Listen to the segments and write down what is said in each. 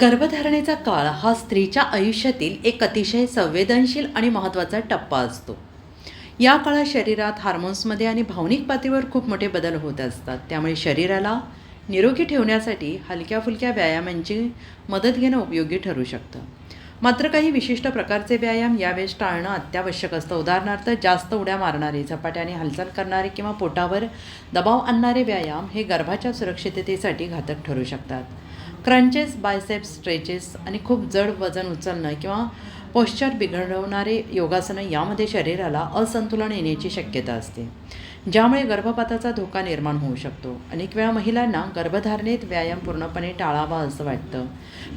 गर्भधारणेचा काळ हा स्त्रीच्या आयुष्यातील एक अतिशय संवेदनशील आणि महत्त्वाचा टप्पा असतो. या काळात शरीरात हार्मोन्समध्ये आणि भावनिक पातळीवर खूप मोठे बदल होत असतात. त्यामुळे शरीराला निरोगी ठेवण्यासाठी हलक्या फुलक्या व्यायामांची मदत घेणं उपयोगी ठरू शकतं. मात्र काही विशिष्ट प्रकारचे व्यायाम यावेळेस टाळणं अत्यावश्यक असतं. उदाहरणार्थ जास्त उड्या मारणारे झपाट्याने हालचाल करणारे किंवा पोटावर दबाव आणणारे व्यायाम हे गर्भाच्या सुरक्षिततेसाठी घातक ठरू शकतात. क्रंचेस बायसेप्स स्ट्रेचेस आणि खूप जड वजन उचलणं किंवा पोश्चर बिघडवणारे योगासनं यामध्ये शरीराला असंतुलन येण्याची शक्यता असते. ज्यामुळे गर्भपाताचा धोका निर्माण होऊ शकतो. अनेक वेळा महिलांना गर्भधारणेत व्यायाम पूर्णपणे टाळावा असं वाटतं.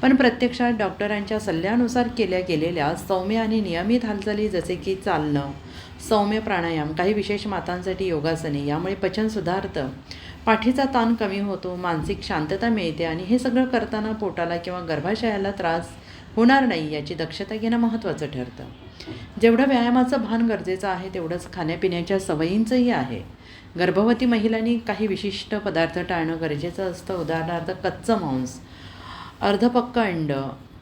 पण प्रत्यक्षात डॉक्टरांच्या सल्ल्यानुसार केल्या गेलेल्या सौम्य आणि नियमित हालचाली जसे की चालणं सौम्य प्राणायाम काही विशेष मातांसाठी योगासने यामुळे पचन सुधारतं. पाठीचा ताण कमी होतो मानसिक शांतता मिळते आणि हे सगळं करताना पोटाला किंवा गर्भाशयाला त्रास होणार नाही याची दक्षता घेणं महत्त्वाचं ठरतं. जेवढं व्यायामाचं भान गरजेचं आहे तेवढंच खाण्यापिण्याच्या सवयींचंही आहे. गर्भवती महिलांनी काही विशिष्ट पदार्थ टाळणं गरजेचं असतं. उदाहरणार्थ कच्चं मांस अर्धपक्क अंड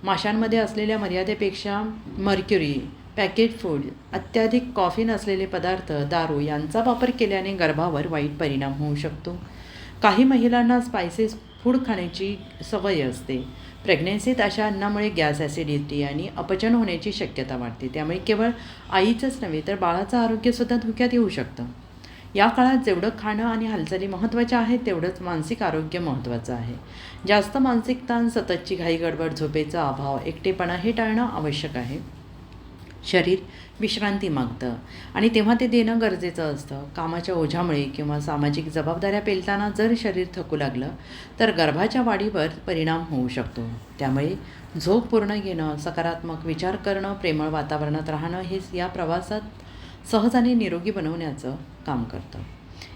माशांमध्ये असलेल्या मर्यादेपेक्षा मर्क्युरी पॅकेट फूड अत्याधिक कॉफी असलेले पदार्थ दारू यांचा वापर केल्याने गर्भावर वाईट परिणाम होऊ शकतो. काही महिलांना स्पायसेस फूड खाण्याची सवय असते. प्रेग्नेन्सीत अशा अन्नामुळे गॅस ॲसिडिटी आणि अपचन होण्याची शक्यता वाढते. त्यामुळे केवळ आईचंच नव्हे तर बाळाचं आरोग्यसुद्धा धोक्यात येऊ शकतं. या काळात जेवढं खाणं आणि हालचाली महत्त्वाच्या आहेत तेवढंच मानसिक आरोग्य महत्त्वाचं आहे. जास्त मानसिक ताण सततची घाई गडबड झोपेचा अभाव एकटेपणा हे टाळणं आवश्यक आहे. शरीर विश्रांती मागतं. आणि तेव्हा ते देणं गरजेचं असतं. कामाच्या ओझ्यामुळे किंवा सामाजिक जबाबदाऱ्या पेलताना जर शरीर थकू लागलं तर गर्भाच्या वाढीवर परिणाम होऊ शकतो. त्यामुळे झोप पूर्ण घेणं सकारात्मक विचार करणं प्रेमळ वातावरणात राहणं हेच या प्रवासात सहज आणि निरोगी बनवण्याचं काम करतं.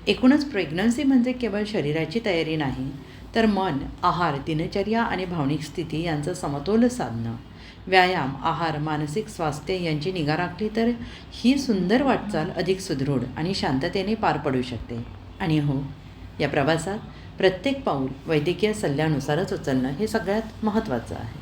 एकूणच प्रेग्नन्सी म्हणजे केवळ शरीराची तयारी नाही तर मन आहार दिनचर्या आणि भावनिक स्थिती यांचं समतोल साधणं. व्यायाम आहार मानसिक स्वास्थ्य यांची निगा राखली तर ही सुंदर वाटचाल अधिक सुदृढ आणि शांततेने पार पडू शकते. आणि हो या प्रवासात प्रत्येक पाऊल वैद्यकीय सल्ल्यानुसारच उचलणं हे सगळ्यात महत्त्वाचं आहे.